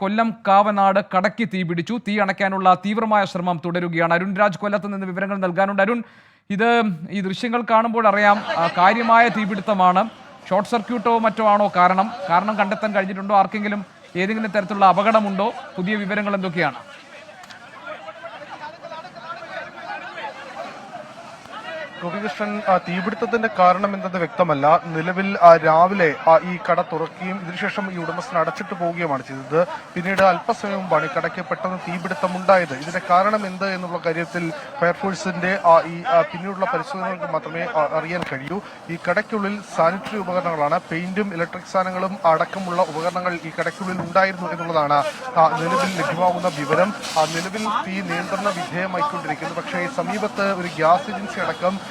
കൊല്ലം കാവനാട് കടക്കി തീ പിടിച്ചു. തീ അണയ്ക്കാനുള്ള തീവ്രമായ ശ്രമം തുടരുകയാണ് അരുൺ. രാജ് കൊല്ലത്ത് നിന്ന് വിവരങ്ങൾ നൽകാനുണ്ട്. അരുൺ ഇത് ഈ ദൃശ്യങ്ങൾ കാണുമ്പോൾ അറിയാം കാര്യമായ തീപിടുത്തമാണ് ഷോർട്ട് സർക്യൂട്ടോ മറ്റോ ആണോ കാരണം? കാരണം കണ്ടെത്താൻ കഴിഞ്ഞിട്ടുണ്ടോ? ആർക്കെങ്കിലും ഏതെങ്കിലും തരത്തിലുള്ള അപകടമുണ്ടോ? പുതിയ വിവരങ്ങൾ എന്തൊക്കെയാണ്? ഗോപികൃഷ്ണൻ തീപിടുത്തത്തിന്റെ കാരണം എന്തെന്ന് വ്യക്തമല്ല. നിലവിൽ രാവിലെ ഈ കട തുറക്കുകയും ഇതിനുശേഷം ഈ ഉടമസ്ഥൻ അടച്ചിട്ട് പോവുകയുമാണ് ചെയ്തത്. പിന്നീട് അല്പസമയം മുമ്പാണ് ഈ കടയ്ക്ക് പെട്ടെന്ന് തീപിടുത്തം ഉണ്ടായത് ഇതിന്റെ കാരണം എന്ത് എന്നുള്ള കാര്യത്തിൽ ഫയർഫോഴ്സിന്റെ ഈ പിന്നീടുള്ള പരിശോധനകൾക്ക് മാത്രമേ അറിയാൻ കഴിയൂ. ഈ കടയ്ക്കുള്ളിൽ സാനിറ്ററി ഉപകരണങ്ങളാണ്. പെയിന്റും ഇലക്ട്രിക് സാധനങ്ങളും അടക്കമുള്ള ഉപകരണങ്ങൾ ഈ കടയ്ക്കുള്ളിൽ ഉണ്ടായിരുന്നു എന്നുള്ളതാണ് നിലവിൽ ലഭ്യമാകുന്ന വിവരം. നിലവിൽ തീ നിയന്ത്രണ വിധേയമായിക്കൊണ്ടിരിക്കുന്നത് പക്ഷേ സമീപത്ത് ഒരു ഗ്യാസ് ഏജൻസി അടക്കം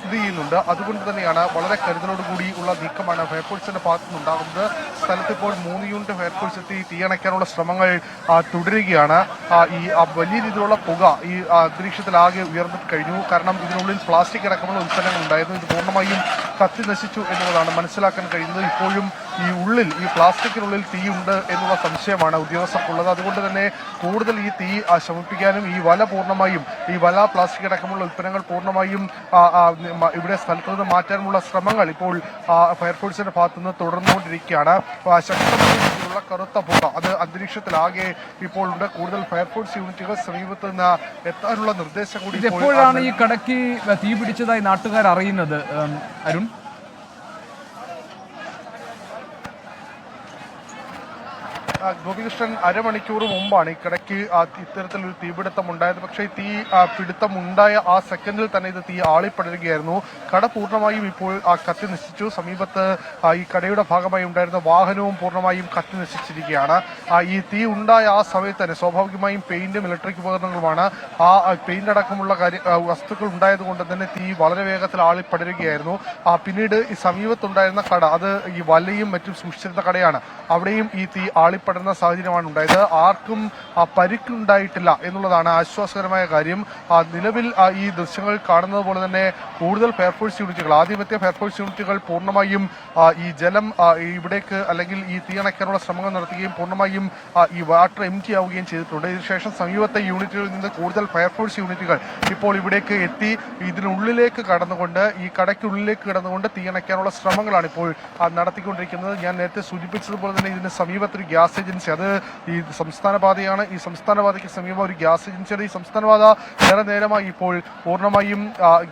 സ്ഥിതി ചെയ്യുന്നുണ്ട്. അതുകൊണ്ട് തന്നെയാണ് വളരെ കരുതലോടുകൂടി ഉള്ള നീക്കമാണ് ഫയർഫോഴ്സിന്റെ ഭാഗത്തു നിന്നുണ്ടാകുന്നത് സ്ഥലത്ത് ഇപ്പോൾ മൂന്ന് യൂണിറ്റ് ഫയർഫോഴ്സ് എത്തി തീയണയ്ക്കാനുള്ള ശ്രമങ്ങൾ തുടരുകയാണ്. ഈ വലിയ രീതിയിലുള്ള പുക ഈ അന്തരീക്ഷത്തിലാകെ ഉയർന്നിട്ട് കഴിഞ്ഞു. കാരണം ഇതിനുള്ളിൽ പ്ലാസ്റ്റിക് അടക്കമുള്ള ഉൽപ്പന്നങ്ങൾ ഉണ്ടായിരുന്നു. ഇത് പൂർണമായും കത്തി നശിച്ചു എന്നുള്ളതാണ് മനസ്സിലാക്കാൻ കഴിയുന്നത്. ഇപ്പോഴും ഈ ഉള്ളിൽ ഈ പ്ലാസ്റ്റിക്കിനുള്ളിൽ തീ ഉണ്ട് എന്നുള്ള സംശയമാണ് ഉദ്യോഗസ്ഥർക്കുള്ളത്. അതുകൊണ്ട് തന്നെ കൂടുതൽ ഈ തീ ശമിപ്പിക്കാനും ഈ വല പൂർണമായും ഈ വല പ്ലാസ്റ്റിക് അടക്കമുള്ള ഉൽപ്പന്നങ്ങൾ പൂർണമായും ഇവിടെ സ്ഥലത്ത് നിന്ന് മാറ്റാനുള്ള ശ്രമങ്ങൾ ഇപ്പോൾ ഫയർഫോഴ്സിന്റെ ഭാഗത്തുനിന്ന് തുടർന്നുകൊണ്ടിരിക്കുകയാണ്. ശക്തമായ രീതിയിലുള്ള കറുത്ത പുക അത് അന്തരീക്ഷത്തിലാകെ ഇപ്പോൾ ഉണ്ട്. കൂടുതൽ ഫയർഫോഴ്സ് യൂണിറ്റുകൾ സമീപത്ത് നിന്ന് എത്താനുള്ള നിർദ്ദേശം കൂടി എപ്പോഴാണ് ഈ കടക്ക് തീ പിടിച്ചതായി നാട്ടുകാർ അറിയുന്നത്? അരുൺ? ഗോപികൃഷ്ണൻ അരമണിക്കൂർ മുമ്പാണ് ഈ കടയ്ക്ക് ആ ഇത്തരത്തിലൊരു തീപിടുത്തം ഉണ്ടായത്. പക്ഷേ തീ പിടുത്തം ഉണ്ടായ ആ സെക്കൻഡിൽ തന്നെ ഇത് തീ ആളിപ്പടരുകയായിരുന്നു. കട പൂർണമായും ഇപ്പോൾ കത്തി നശിച്ചു. സമീപത്ത് ഈ കടയുടെ ഭാഗമായി ഉണ്ടായിരുന്ന വാഹനവും പൂർണമായും കത്തി നശിച്ചിരിക്കുകയാണ്. ഈ തീ ഉണ്ടായ ആ സമയത്ത് തന്നെ സ്വാഭാവികമായും പെയിന്റും ഇലക്ട്രിക് ഉപകരണങ്ങളുമാണ്. ആ പെയിന്റ് അടക്കമുള്ള വസ്തുക്കൾ ഉണ്ടായത് കൊണ്ട് തന്നെ തീ വളരെ വേഗത്തിൽ ആളിപ്പടരുകയായിരുന്നു. പിന്നീട് ഈ സമീപത്തുണ്ടായിരുന്ന കട അത് ഈ വലയും മറ്റും സൂക്ഷിച്ചിരുന്ന കടയാണ്. അവിടെയും ഈ തീ ആളിപ്പടരുന്ന സാഹചര്യമാണ് ഉണ്ടായത്. ആർക്കും പരിക്കുണ്ടായിട്ടില്ല എന്നുള്ളതാണ് ആശ്വാസകരമായ കാര്യം. നിലവിൽ ഈ ദൃശ്യങ്ങൾ കാണുന്നത് പോലെ തന്നെ കൂടുതൽ ഫയർഫോഴ്സ് യൂണിറ്റുകൾ ആദ്യമത്തെ ഫയർഫോഴ്സ് യൂണിറ്റുകൾ പൂർണമായും ഈ ജലം ഇവിടേക്ക് അല്ലെങ്കിൽ ഈ തീയണയ്ക്കാനുള്ള ശ്രമങ്ങൾ നടത്തുകയും പൂർണമായും ഈ വാട്ടർ എം ടി ആവുകയും ചെയ്തിട്ടുണ്ട്. ഇതിനുശേഷം സമീപത്തെ യൂണിറ്റുകളിൽ നിന്ന് കൂടുതൽ ഫയർഫോഴ്സ് യൂണിറ്റുകൾ ഇപ്പോൾ ഇവിടേക്ക് എത്തി ഇതിനുള്ളിലേക്ക് കടന്നുകൊണ്ട് ഈ കടയ്ക്കുള്ളിലേക്ക് കടന്നുകൊണ്ട് തീയണയ്ക്കാനുള്ള ശ്രമങ്ങളാണ് ഇപ്പോൾ നടത്തിക്കൊണ്ടിരിക്കുന്നത്. ഞാൻ നേരത്തെ സൂചിപ്പിച്ചതുപോലെ തന്നെ ഇതിന് സമീപത്തൊരു ഗ്യാസ് ഏജൻസി അത് ഈ സംസ്ഥാന പാതയാണ് ഈ സംസ്ഥാന പാതയ്ക്ക് സമീപം ഒരു ഗ്യാസ് ഏജൻസിയുടെ ഈ സംസ്ഥാന പാത ഏറെ നേരമായി ഇപ്പോൾ പൂർണമായും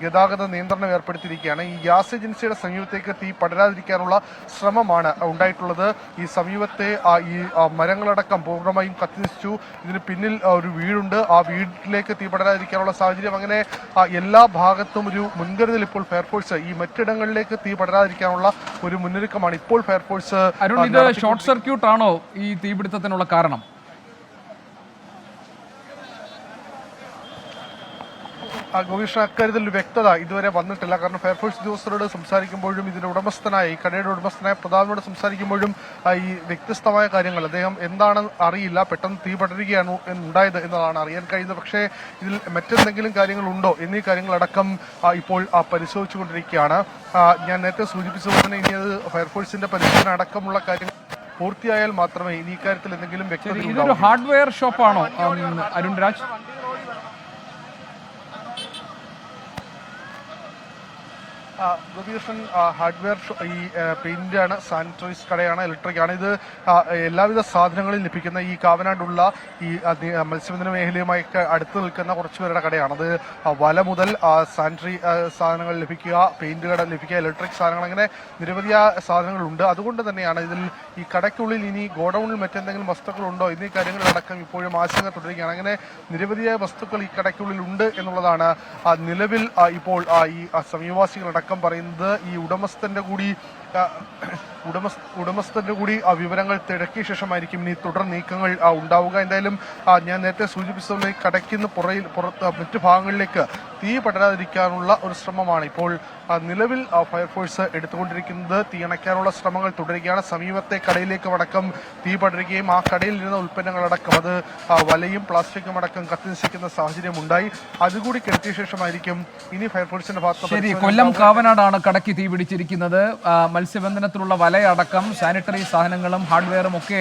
ഗതാഗത നിയന്ത്രണം ഏർപ്പെടുത്തിയിരിക്കുകയാണ്. ഈ ഗ്യാസ് ഏജൻസിയുടെ സമീപത്തേക്ക് തീ പടരാതിരിക്കാനുള്ള ശ്രമമാണ് ഉണ്ടായിട്ടുള്ളത്. ഈ സമീപത്തെ ഈ മരങ്ങളടക്കം പൂർണമായും കത്തിനശിച്ചു ഇതിന് പിന്നിൽ ഒരു വീടുണ്ട്. ആ വീട്ടിലേക്ക് തീ പടരാതിരിക്കാനുള്ള സാഹചര്യം അങ്ങനെ എല്ലാ ഭാഗത്തും ഒരു മുൻകരുതൽ ഇപ്പോൾ ഫയർഫോഴ്സ് ഈ മറ്റിടങ്ങളിലേക്ക് തീ പടരാതിരിക്കാനുള്ള ഒരു മുന്നൊരുക്കമാണ് ഇപ്പോൾ ഫയർഫോഴ്സ് ഷോർട്ട് സർക്യൂട്ട് ആണോ ഈ തീപിടുത്തത്തിനുള്ള കാരണം? ഗോപീഷ് അക്കാര്യത്തിൽ വ്യക്തത ഇതുവരെ വന്നിട്ടില്ല. കാരണം ഫയർഫോഴ്സ് ഉദ്യോഗസ്ഥരോട് സംസാരിക്കുമ്പോഴും ഇതിന്റെ ഉടമസ്ഥനായ ഈ കടയുടെ ഉടമസ്ഥനായ പ്രതാപിനോട് സംസാരിക്കുമ്പോഴും ഈ വ്യത്യസ്തമായ കാര്യങ്ങൾ അദ്ദേഹം എന്താണെന്ന് അറിയില്ല പെട്ടെന്ന് തീ പടരുകയാണ് ഉണ്ടായത് എന്നതാണ് അറിയാൻ കഴിയുന്നത്. പക്ഷേ ഇതിൽ മറ്റെന്തെങ്കിലും കാര്യങ്ങൾ ഉണ്ടോ എന്നീ കാര്യങ്ങളടക്കം ഇപ്പോൾ പരിശോധിച്ചുകൊണ്ടിരിക്കുകയാണ്. ഞാൻ നേരത്തെ സൂചിപ്പിച്ചതുപോലെ തന്നെ ഇനി അത് ഫയർഫോഴ്സിന്റെ പരിശോധന അടക്കമുള്ള കാര്യങ്ങൾ പൂർത്തിയായാൽ മാത്രമേ ഇനി ഇക്കാര്യത്തിൽ എന്തെങ്കിലും വ്യക്തത ഇതൊരു ഹാർഡ്വെയർ ഷോപ്പാണോ അരുൺ രാജ്? ഗോപികൃഷ്ണൻ ഹാർഡ്വെയർ ഈ പെയിന്റ് ആണ് സാനിറ്ററൈസ് കടയാണ് ഇലക്ട്രിക് ആണ്. ഇത് എല്ലാവിധ സാധനങ്ങളും ലഭിക്കുന്ന ഈ കാവനാടുള്ള ഈ മത്സ്യബന്ധന മേഖലയുമായി അടുത്ത് നിൽക്കുന്ന കുറച്ച് പേരുടെ കടയാണ്. അത് വല മുതൽ സാനിറ്ററി സാധനങ്ങൾ ലഭിക്കുക പെയിന്റ് കട ലഭിക്കുക ഇലക്ട്രിക് സാധനങ്ങൾ അങ്ങനെ നിരവധിയായ സാധനങ്ങളുണ്ട്. അതുകൊണ്ട് തന്നെയാണ് ഇതിൽ ഈ കടയ്ക്കുള്ളിൽ ഇനി ഗോഡൌണിൽ മറ്റെന്തെങ്കിലും വസ്തുക്കളുണ്ടോ? എന്നീ കാര്യങ്ങളടക്കം ഇപ്പോഴും ആശങ്ക തുടരുകയാണ്. അങ്ങനെ നിരവധിയായ വസ്തുക്കൾ ഈ കടയ്ക്കുള്ളിൽ ഉണ്ട് എന്നുള്ളതാണ് നിലവിൽ ഇപ്പോൾ ഈ ആ, സമീപവാസികളടക്കം പറയുന്നത് ഈ ഉടമസ്ഥന്റെ കൂടി ഉടമസ്ഥന്റെ കൂടി ആ വിവരങ്ങൾ തിരക്കിയ ശേഷമായിരിക്കും ഇനി തുടർ നീക്കങ്ങൾ ഉണ്ടാവുക. എന്തായാലും ഞാൻ നേരത്തെ സൂചിപ്പിച്ചതുപോലെ കടയ്ക്കുന്ന പുറയിൽ പുറത്ത് മറ്റു ഭാഗങ്ങളിലേക്ക് തീ പടരാതിരിക്കാനുള്ള ഒരു ശ്രമമാണ് ഇപ്പോൾ നിലവിൽ ഫയർഫോഴ്സ് എടുത്തുകൊണ്ടിരിക്കുന്നത് തീ അണയ്ക്കാനുള്ള ശ്രമങ്ങൾ തുടരുകയാണ്. സമീപത്തെ കടയിലേക്ക് അടക്കം തീ പടരുകയും ആ കടയിൽ ഇരുന്ന ഉൽപ്പന്നങ്ങളടക്കം അത് വലയും പ്ലാസ്റ്റിക്കും അടക്കം കത്തിനശിക്കുന്ന സാഹചര്യം ഉണ്ടായി അതുകൂടി കെടുത്തിയ ശേഷമായിരിക്കും ഇനി ഫയർഫോഴ്സിന്റെ ഭാഗത്ത് ശരി കൊല്ലം. കാവനാടാണ് കടയ്ക്ക് തീ പിടിച്ചിരിക്കുന്നത്. മത്സ്യബന്ധനത്തിലുള്ള വലയടക്കം സാനിറ്ററി സാധനങ്ങളും ഹാർഡ്വെയറും ഒക്കെ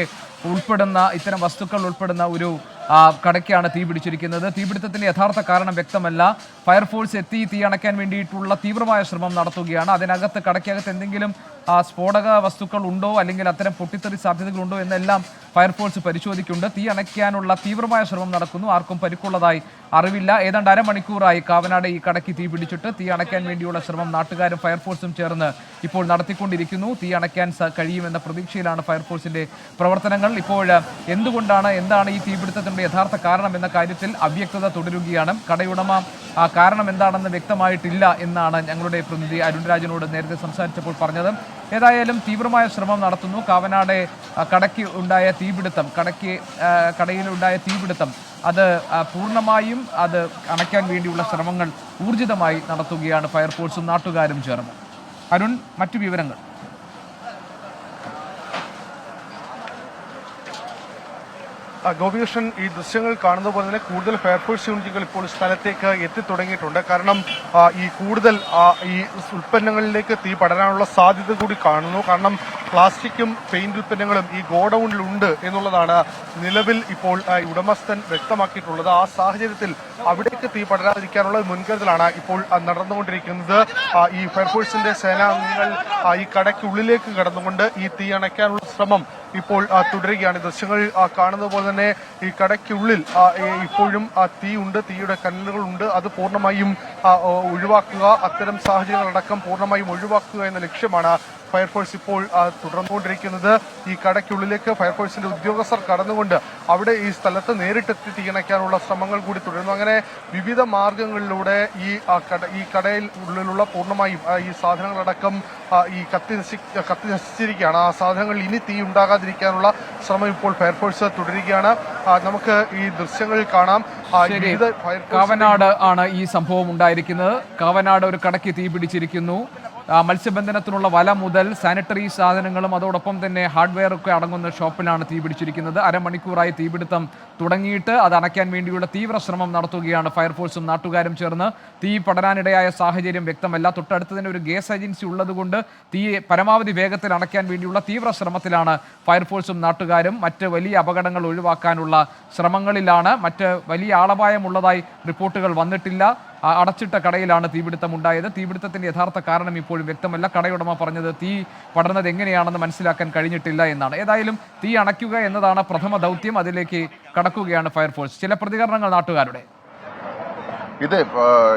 ഉൾപ്പെടുന്ന ഇത്തരം വസ്തുക്കൾ ഉൾപ്പെടുന്ന ഒരു കടയ്ക്കാണ് തീ പിടിച്ചിരിക്കുന്നത് തീപിടുത്തത്തിന്റെ യഥാർത്ഥ കാരണം വ്യക്തമല്ല. ഫയർഫോഴ്സ് എത്തി തീ അണയ്ക്കാൻ വേണ്ടിയിട്ടുള്ള തീവ്രമായ ശ്രമം നടത്തുകയാണ്. അതിനകത്ത് കടയ്ക്കകത്ത് എന്തെങ്കിലും സ്ഫോടക വസ്തുക്കൾ ഉണ്ടോ? അല്ലെങ്കിൽ അത്തരം പൊട്ടിത്തെറി സാധ്യതകളുണ്ടോ എന്നെല്ലാം ഫയർഫോഴ്സ് പരിശോധിക്കുന്നുണ്ട്. തീ അണയ്ക്കാനുള്ള തീവ്രമായ ശ്രമം നടക്കുന്നു. ആർക്കും പരിക്കുള്ളതായി അറിവില്ല. ഏതാണ്ട് അരമണിക്കൂറായി കാവനാട് ഈ കടയ്ക്ക് തീ പിടിച്ചിട്ട് തീ അണയ്ക്കാൻ വേണ്ടിയുള്ള ശ്രമം നാട്ടുകാരും ഫയർഫോഴ്സും ചേർന്ന് ഇപ്പോൾ നടത്തിക്കൊണ്ടിരിക്കുന്നു. തീ അണയ്ക്കാൻ കഴിയുമെന്ന പ്രതീക്ഷയിലാണ് ഫയർഫോഴ്സിന്റെ പ്രവർത്തനങ്ങൾ. ഇപ്പോൾ എന്തുകൊണ്ടാണ് എന്താണ് ഈ തീപിടുത്തത്തിന്റെ യഥാർത്ഥ കാരണം എന്ന കാര്യത്തിൽ അവ്യക്തത തുടരുകയാണ്. കടയുടമ കാരണം എന്താണെന്ന് വ്യക്തമായിട്ടില്ല എന്നാണ് ഞങ്ങളുടെ പ്രതിനിധി അരുൺരാജനോട് നേരത്തെ സംസാരിച്ചപ്പോൾ പറഞ്ഞത്. ഏതായാലും തീവ്രമായ ശ്രമം നടത്തുന്നു. കാവനാട് കടയ്ക്ക് ഉണ്ടായ തീപിടുത്തം കടയ്ക്ക് കടയിലുണ്ടായ തീപിടുത്തം അത് പൂർണമായും അത് അണയ്ക്കാൻ വേണ്ടിയുള്ള ശ്രമങ്ങൾ ഊർജിതമായി നടത്തുകയാണ് ഫയർഫോഴ്സും നാട്ടുകാരും ചേർന്ന്. അരുൺ മറ്റു വിവരങ്ങൾ? ഗോപികൃഷ്ണൻ ഈ ദൃശ്യങ്ങൾ കാണുന്ന പോലെ തന്നെ കൂടുതൽ ഫയർഫോഴ്സ് യൂണിറ്റുകൾ ഇപ്പോൾ സ്ഥലത്തേക്ക് എത്തിത്തുടങ്ങിയിട്ടുണ്ട്. കാരണം ഈ കൂടുതൽ ഈ ഉൽപ്പന്നങ്ങളിലേക്ക് തീ പടരാനുള്ള സാധ്യത കൂടി കാണുന്നു. കാരണം പ്ലാസ്റ്റിക്കും പെയിന്റ് ഉൽപ്പന്നങ്ങളും ഈ ഗോഡൌണിലുണ്ട് എന്നുള്ളതാണ് നിലവിൽ ഇപ്പോൾ ഉടമസ്ഥൻ വ്യക്തമാക്കിയിട്ടുള്ളത്. ആ സാഹചര്യത്തിൽ അവിടേക്ക് തീ പടരാതിരിക്കാനുള്ള മുൻകരുതലാണ് ഇപ്പോൾ നടന്നുകൊണ്ടിരിക്കുന്നത്. ഈ ഫയർഫോഴ്സിന്റെ സേനാംഗങ്ങൾ ഈ കടയ്ക്കുള്ളിലേക്ക് കടന്നുകൊണ്ട് ഈ തീ അണയ്ക്കാനുള്ള ശ്രമം ഇപ്പോൾ തുടരുകയാണ്. ദൃശ്യങ്ങൾ കാണുന്നത് പോലെ തന്നെ ഈ കടയ്ക്കുള്ളിൽ ഇപ്പോഴും തീ ഉണ്ട് തീയുടെ കനലുകളുണ്ട് അത് പൂർണമായും ഒഴിവാക്കുക. അത്തരം സാഹചര്യങ്ങളടക്കം പൂർണമായും ഒഴിവാക്കുക എന്ന ലക്ഷ്യമാണ് ഫയർഫോഴ്സ് ഇപ്പോൾ തുടർന്നുകൊണ്ടിരിക്കുന്നത് ഈ കടയ്ക്കുള്ളിലേക്ക് ഫയർഫോഴ്സിന്റെ ഉദ്യോഗസ്ഥർ കടന്നുകൊണ്ട് അവിടെ ഈ സ്ഥലത്ത് നേരിട്ടെത്തി തീയണയ്ക്കാനുള്ള ശ്രമങ്ങൾ കൂടി തുടരുന്നു. അങ്ങനെ വിവിധ മാർഗങ്ങളിലൂടെ ഈ കട ഈ കടയിൽ ഉള്ളിലുള്ള പൂർണമായും ഈ സാധനങ്ങളടക്കം ഈ കത്തി നശി കത്തി നശിച്ചിരിക്കുകയാണ്. ആ സാധനങ്ങൾ ഇനി തീ ഉണ്ടാകാതിരിക്കാനുള്ള ശ്രമം ഇപ്പോൾ ഫയർഫോഴ്സ് തുടരുകയാണ്. നമുക്ക് ഈ ദൃശ്യങ്ങളിൽ കാണാം. കാവനാട് ആണ് ഈ സംഭവം ഉണ്ടായിരിക്കുന്നത്. കാവനാട് ഒരു കടയ്ക്ക് തീ പിടിച്ചിരിക്കുന്നു. മത്സ്യബന്ധനത്തിനുള്ള വല മുതൽ സാനിറ്ററി സാധനങ്ങളും അതോടൊപ്പം തന്നെ ഹാർഡ്വെയറൊക്കെ അടങ്ങുന്ന ഷോപ്പിലാണ് തീ പിടിച്ചിരിക്കുന്നത്. അരമണിക്കൂറായി തീപിടുത്തം തുടങ്ങിയിട്ട് അത് അണയ്ക്കാൻ വേണ്ടിയുള്ള തീവ്രശ്രമം നടത്തുകയാണ് ഫയർഫോഴ്സും നാട്ടുകാരും ചേർന്ന്. തീ പടരാനിടയായ സാഹചര്യം വ്യക്തമല്ല. തൊട്ടടുത്ത് തന്നെ ഒരു ഗ്യാസ് ഏജൻസി ഉള്ളതുകൊണ്ട് തീ പരമാവധി വേഗത്തിൽ അണയ്ക്കാൻ വേണ്ടിയുള്ള തീവ്രശ്രമത്തിലാണ് ഫയർഫോഴ്സും നാട്ടുകാരും മറ്റ് വലിയ അപകടങ്ങൾ ഒഴിവാക്കാനുള്ള ശ്രമങ്ങളിലാണ്. മറ്റ് വലിയ ആളപായമുള്ളതായി റിപ്പോർട്ടുകൾ വന്നിട്ടില്ല. അടച്ചിട്ട കടയിലാണ് തീപിടുത്തം ഉണ്ടായത്. തീപിടുത്തത്തിന്റെ യഥാർത്ഥ കാരണം ഇപ്പോഴും വ്യക്തമല്ല. കടയുടമ പറഞ്ഞത് തീ പടർന്നത് എങ്ങനെയാണെന്ന് മനസ്സിലാക്കാൻ കഴിഞ്ഞിട്ടില്ല എന്നാണ്. ഏതായാലും തീ അണയ്ക്കുക എന്നതാണ് പ്രഥമ ദൗത്യം. അതിലേക്ക് കടക്കുകയാണ് ഫയർഫോഴ്സ്. ചില പ്രതികരണങ്ങൾ നാട്ടുകാരുടെ. ഇത്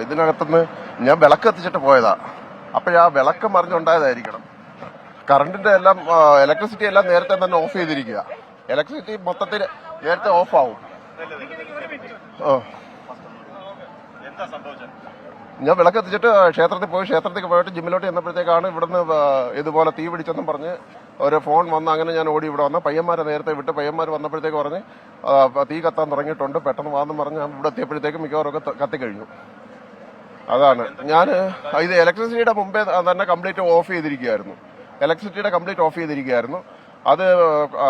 ഇതിനകത്തുനിന്ന് ഞാൻ വിളക്ക് എത്തിച്ചിട്ട് പോയതാ. അപ്പോഴാ വിളക്ക് മറിഞ്ഞുണ്ടായതായിരിക്കണം കറണ്ടിന്റെ എല്ലാം ഇലക്ട്രിസിറ്റി എല്ലാം നേരത്തെ തന്നെ ഓഫ് ചെയ്തിരിക്കുക. ഇലക്ട്രിസിറ്റി മൊത്തത്തിൽ നേരത്തെ ഓഫ് ആവും. ഓ. ഞാൻ വിളക്ക് എത്തിച്ചിട്ട് ക്ഷേത്രത്തിൽ പോയി ക്ഷേത്രത്തിൽ പോയിട്ട് ജിമ്മിലോട്ട് ചെന്നപ്പോഴത്തേക്കാണ് ഇവിടുന്ന് ഇതുപോലെ തീ പിടിച്ചെന്നും പറഞ്ഞ് ഒരു ഫോൺ വന്ന് അങ്ങനെ ഞാൻ ഓടി ഇവിടെ വന്ന. പയ്യന്മാരെ നേരത്തെ വിട്ട് പയ്യന്മാർ വന്നപ്പോഴത്തേക്ക് പറഞ്ഞ് തീ കത്താൻ തുടങ്ങിയിട്ടുണ്ട് പെട്ടെന്ന് വാന്ന് പറഞ്ഞ് ഇവിടെ എത്തിയപ്പോഴത്തേക്ക് മിക്കവാറും കത്തിക്കഴിഞ്ഞു. അതാണ്. ഞാൻ ഇത് ഇലക്ട്രിസിറ്റിയുടെ മുമ്പേ തന്നെ കംപ്ലീറ്റ് ഓഫ് ചെയ്തിരിക്കുകയായിരുന്നു. ഇലക്ട്രിസിറ്റിയുടെ കംപ്ലീറ്റ് ഓഫ് ചെയ്തിരിക്കുകയായിരുന്നു. അത്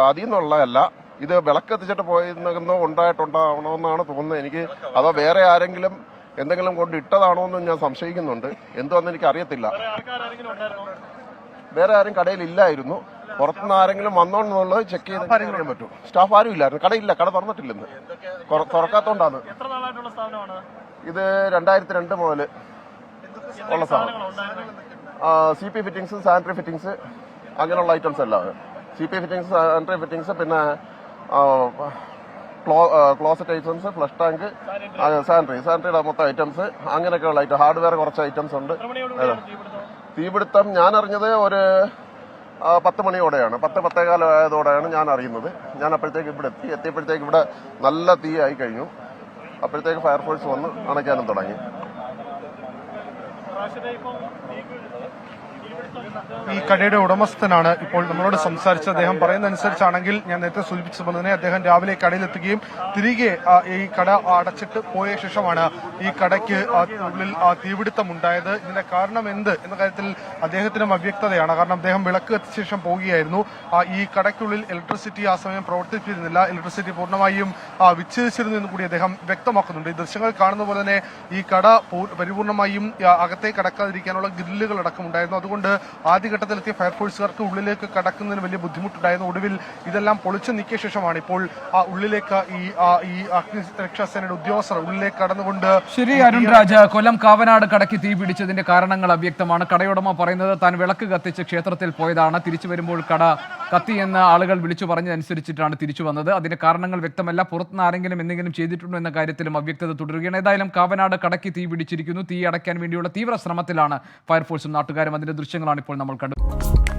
അതിൽ നിന്നുള്ളതല്ല ഇത് വിളക്ക് എത്തിച്ചിട്ട് പോയിരുന്നോ ഉണ്ടായിട്ടുണ്ടാവണമെന്നാണ് തോന്നുന്നത് എനിക്ക്. അതോ വേറെ ആരെങ്കിലും എന്തെങ്കിലും കൊണ്ട് ഇട്ടതാണോ എന്ന് ഞാൻ സംശയിക്കുന്നുണ്ട്. എന്തുവെന്ന് എനിക്ക് അറിയത്തില്ല വേറെ ആരും കടയിൽ ഇല്ലായിരുന്നു. പുറത്തുനിന്ന് ആരെങ്കിലും വന്നോണ്ടെന്നുള്ളത് ചെക്ക് ചെയ്ത് അറിയാൻ പറ്റും. സ്റ്റാഫ് ആരും ഇല്ലായിരുന്നു. കടയില്ല കട തുറന്നിട്ടില്ലെന്ന്. തുറ- തുറക്കാത്തോണ്ടാണ്. ഇത് രണ്ടായിരത്തി രണ്ട് മുതൽ ഉള്ള സാധനം C P fittings sanitary fittings അങ്ങനെയുള്ള ഐറ്റംസ് എല്ലാം. C P fittings sanitary fittings പിന്നെ closet items flush tank sanitary സാനിറ്ററിയുടെ മൊത്തം ഐറ്റംസ് അങ്ങനെയൊക്കെയുള്ള ഐറ്റം ഹാർഡ്വെയർ കുറച്ച് ഐറ്റംസ് ഉണ്ട്. തീപിടുത്തം? ഞാൻ അറിഞ്ഞത് ഒരു പത്ത് മണിയോടെയാണ്. പത്ത് പത്തേകാലം ആയതോടെയാണ് ഞാൻ അറിയുന്നത്. ഞാൻ അപ്പോഴത്തേക്ക് ഇവിടെ എത്തി. എത്തിയപ്പോഴത്തേക്ക് ഇവിടെ നല്ല തീ ആയി കഴിഞ്ഞു. അപ്പോഴത്തേക്ക് ഫയർഫോഴ്സ് വന്ന് അണയ്ക്കാനും തുടങ്ങി. ഈ കടയുടെ ഉടമസ്ഥനാണ് ഇപ്പോൾ നമ്മളോട് സംസാരിച്ചത് അദ്ദേഹം പറയുന്ന അനുസരിച്ചാണെങ്കിൽ ഞാൻ നേരത്തെ സൂചിപ്പിച്ചതുപോലെ തന്നെ അദ്ദേഹം രാവിലെ കടയിലെത്തുകയും തിരികെ ഈ കട അടച്ചിട്ട് പോയ ശേഷമാണ് ഈ കടയ്ക്ക് ഉള്ളിൽ ആ, തീപിടുത്തം ഉണ്ടായത് ഇതിന്റെ കാരണം എന്ത് എന്ന കാര്യത്തിൽ അദ്ദേഹത്തിനും അവ്യക്തതയാണ്. കാരണം അദ്ദേഹം വിളക്ക് എത്തിച്ച ശേഷം പോവുകയായിരുന്നു. ഈ കടയ്ക്കുള്ളിൽ ഇലക്ട്രിസിറ്റി ആ സമയം പ്രവർത്തിപ്പിച്ചിരുന്നില്ല ഇലക്ട്രിസിറ്റി പൂർണമായും വിച്ഛേദിച്ചിരുന്നു എന്ന് കൂടി അദ്ദേഹം വ്യക്തമാക്കുന്നുണ്ട്. ഈ ദൃശ്യങ്ങൾ കാണുന്ന പോലെ തന്നെ ഈ കട പരിപൂർണമായും അകത്തേക്ക് കടക്കാതിരിക്കാനുള്ള ഗ്രില്ലുകൾ അടക്കം ഉണ്ടായിരുന്നു. അതുകൊണ്ട് ആദ്യഘട്ടത്തിലെത്തിയ ഫയർഫോഴ്സുകാർക്ക് ഉള്ളിലേക്ക് കടക്കുന്നതിന് വലിയ ബുദ്ധിമുട്ടുണ്ടായിരുന്നു. ഒടുവിൽ ഇതെല്ലാം പൊളിച്ചു നീക്കിയ ശേഷമാണ് ഇപ്പോൾ ആ ഉള്ളിലേക്ക് ഈ ഈ അഗ്നി അഗ്നിരക്ഷാസേനയുടെ ഉദ്യോഗസ്ഥർ ഉള്ളിലേക്ക് കടന്നുകൊണ്ട് ശരി അരുൺ രാജ കൊല്ലം കാവനാട് കടയ്ക്ക് തീ പിടിച്ചതിന്റെ കാരണങ്ങൾ അവ്യക്തമാണ്. കടയുടമ പറയുന്നത് താൻ വിളക്ക് കത്തിച്ച് ക്ഷേത്രത്തിൽ പോയതാണ്. തിരിച്ചു വരുമ്പോൾ കട കത്തി എന്ന് ആളുകൾ വിളിച്ചു പറഞ്ഞതനുസരിച്ചിട്ടാണ് തിരിച്ചു വന്നത്. അതിന് കാരണങ്ങൾ വ്യക്തമല്ല. പുറത്തുനിന്ന് ആരെങ്കിലും എന്തെങ്കിലും ചെയ്തിട്ടുണ്ടോ എന്ന കാര്യത്തിലും അവ്യക്തത തുടരുകയാണ്. ഏതായാലും കാവനാട് കടക്ക് തീ പിടിച്ചിരിക്കുന്നു. തീ അടയ്ക്കാൻ വേണ്ടിയുള്ള തീവ്ര ശ്രമത്തിലാണ് ഫയർഫോഴ്സും നാട്ടുകാരും. അതിന്റെ ദൃശ്യങ്ങളാണ് ഇപ്പോൾ നമ്മൾ കണ്ടത്